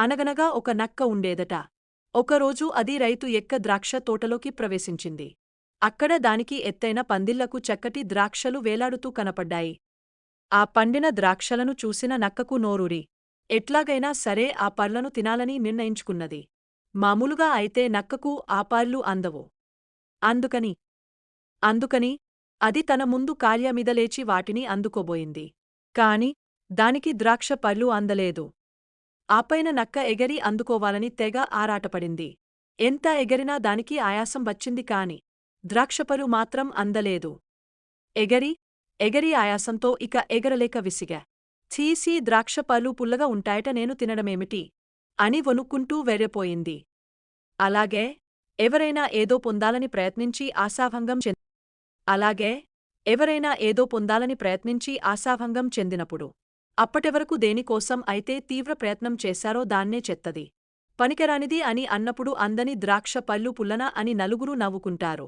అనగనగా ఒక నక్క ఉండేదట. ఒకరోజు అది రైతు ఎక్క ద్రాక్ష తోటలోకి ప్రవేశించింది. అక్కడ దానికి ఎత్తైన పందిళ్ళకు చక్కటి ద్రాక్షలు వేలాడుతూ కనపడ్డాయి. ఆ పండిన ద్రాక్షలను చూసిన నక్కకు నోరూరి ఎట్లాగైనా సరే ఆ పర్లను తినాలని నిర్ణయించుకున్నది. మామూలుగా అయితే నక్కకు ఆ పార్లు అందవు. అందుకని అందుకని అది తన ముందు కాళ్యమీద లేచి వాటిని అందుకోబోయింది. కాని దానికి ద్రాక్ష పళ్ళు అందలేదు. ఆపైన నక్క ఎగరి అందుకోవాలని తెగ ఆరాటపడింది. ఎంత ఎగరినా దానికి ఆయాసం వచ్చింది కాని ద్రాక్షపరు మాత్రం అందలేదు. ఎగరి ఎగరి ఆయాసంతో ఇక ఎగరలేక విసిగా. చీసీ ద్రాక్షపళ్ళు పుల్లగా ఉంటాయట నేను తినడమేమిటి? అని వణుక్కుంటూ వెర్రెపోయింది. అలాగే ఎవరైనా ఏదో పొందాలని ప్రయత్నించి ఆశాభంగం చెంది అలాగే ఎవరైనా ఏదో పొందాలని ప్రయత్నించి ఆశాభంగం చెందినప్పుడు. అప్పటివరకు దేనికోసం అయితే తీవ్ర ప్రయత్నం చేశారో దాన్నే చెత్తది. పనికిరానిది అని అన్నప్పుడు అందని ద్రాక్ష పళ్ళు పుల్లన అని నలుగురూ నవ్వుకుంటారు.